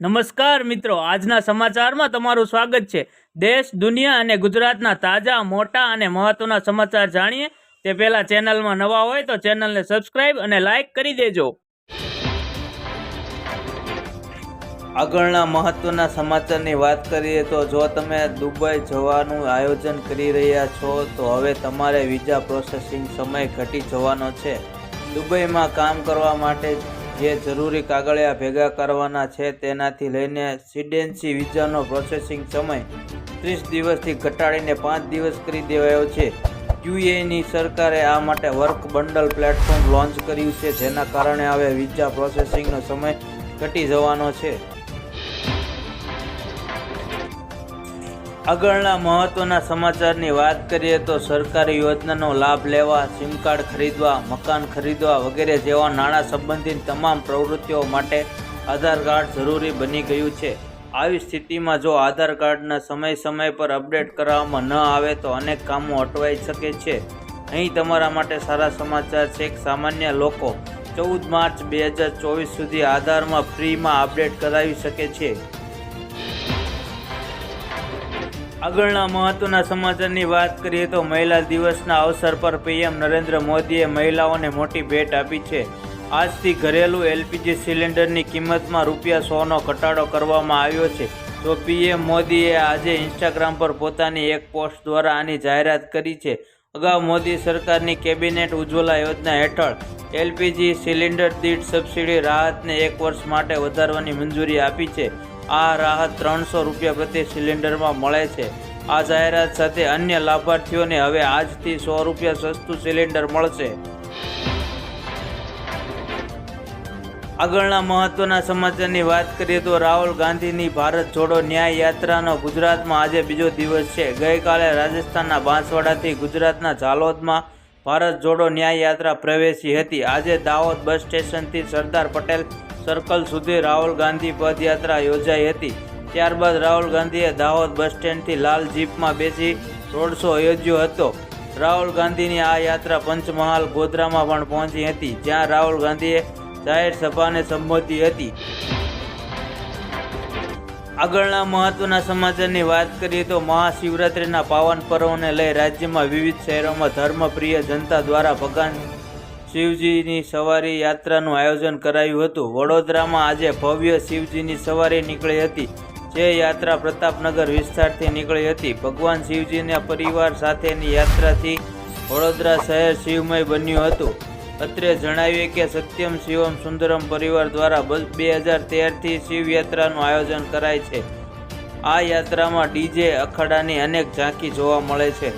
નમસ્કાર મિત્રો, આજના સમાચારમાં તમારું સ્વાગત છે. દેશ, દુનિયા અને ગુજરાતના તાજા, મોટા અને મહત્વના સમાચાર જાણીએ. તે પહેલા ચેનલમાં નવા હોય તો ચેનલને સબસ્ક્રાઇબ અને લાઇક કરી દેજો. આગળના મહત્વના સમાચારની વાત કરીએ તો જો તમે દુબઈ જવાનું આયોજન કરી રહ્યા છો, તો હવે તમારે વિઝા પ્રોસેસિંગ સમય ઘટી જવાનો છે. દુબઈમાં કામ કરવા માટે જે જરૂરી કાગળિયા ભેગા કરવાના છે તેનાથી લઈને સિડેન્સી વિઝાનો પ્રોસેસિંગ સમય ત્રીસ દિવસથી ઘટાડીને પાંચ દિવસ કરી દેવાયો છે. યુએની સરકારે આ માટે વર્ક બંડલ પ્લેટફોર્મ લોન્ચ કર્યું છે, જેના કારણે હવે વિઝા પ્રોસેસિંગનો સમય ઘટી જવાનો છે. આગળના મહત્વના સમાચારની વાત કરીએ તો સરકારી યોજનાનો લાભ લેવા સિમ કાર્ડ ખરીદવા, મકાન ખરીદવા વગેરે જેવા નાણાં સંબંધિત તમામ પ્રવૃત્તિઓ માટે આધાર કાર્ડ જરૂરી બની ગયું છે. આવી સ્થિતિમાં જો આધાર કાર્ડના સમય સમય પર અપડેટ કરવામાં ન આવે તો અનેક કામો અટવાઈ શકે છે. અહીં તમારા માટે સારા સમાચાર છે કે સામાન્ય લોકો ચૌદ માર્ચ બે હજાર ચોવીસ સુધી આધારમાં ફ્રીમાં અપડેટ કરાવી શકે છે. આગળના મહત્વના સમાચારની વાત કરીએ તો મહિલા દિવસના અવસર પર પીએમ નરેન્દ્ર મોદીએ મહિલાઓને મોટી ભેટ આપી છે. આજથી ઘરેલું એલપીજી સિલિન્ડરની કિંમતમાં રૂપિયા સોનો ઘટાડો કરવામાં આવ્યો છે. તો પીએમ મોદીએ આજે ઇન્સ્ટાગ્રામ પર પોતાની એક પોસ્ટ દ્વારા આની જાહેરાત કરી છે. અગાઉ મોદી સરકારની કેબિનેટ ઉજ્જવલા યોજના હેઠળ એલપીજી સિલિન્ડર દીઠ સબસિડી રાહતને એક વર્ષ માટે વધારવાની મંજૂરી આપી છે. આ રાહત ત્રણસો રૂપિયા પ્રતિ સિલિન્ડરમાં મળે છે. આ જાહેરાત સાથે અન્ય લાભાર્થીઓને હવે આજથી સો રૂપિયા સસ્તું સિલિન્ડર મળશે. આગળના મહત્વના સમાચારની વાત કરીએ તો રાહુલ ગાંધીની ભારત જોડો ન્યાય યાત્રાનો ગુજરાતમાં આજે બીજો દિવસ છે. ગઈકાલે રાજસ્થાનના બાંસવાડાથી ગુજરાતના ઝાલોદમાં ભારત જોડો ન્યાય યાત્રા પ્રવેશી હતી. આજે દાહોદ બસ સ્ટેશનથી સરદાર પટેલ સર્કલ સુધી રાહુલ ગાંધી પદયાત્રા યોજાઈ હતી. ત્યારબાદ રાહુલ ગાંધીએ દાહોદ બસ સ્ટેન્ડથી લાલ જીપમાં બેસી રોડ શો યોજ્યો હતો. રાહુલ ગાંધીની આ યાત્રા પંચમહાલ ગોધરામાં પણ પહોંચી હતી, જ્યાં રાહુલ ગાંધીએ જાહેર સભાને સંબોધી હતી. આગળના મહત્વના સમાચારની વાત કરીએ તો મહાશિવરાત્રિના પાવન પર્વને લઈ રાજ્યમાં વિવિધ શહેરોમાં ધર્મપ્રિય જનતા દ્વારા ભગવાન શિવજીની સવારી યાત્રાનું આયોજન કરાયું હતું. વડોદરામાં આજે ભવ્ય શિવજીની સવારી નીકળી હતી, જે યાત્રા પ્રતાપનગર વિસ્તારથી નીકળી હતી. ભગવાન શિવજીના પરિવાર સાથેની યાત્રાથી વડોદરા શહેર શિવમય બન્યું હતું. અત્રે જણાવીએ કે સત્યમ શિવમ સુંદરમ પરિવાર દ્વારા બે હજાર તેરથી શિવયાત્રાનું આયોજન કરાય છે. આ યાત્રામાં ડીજે અખાડાની અનેક ઝાંકી જોવા મળે છે.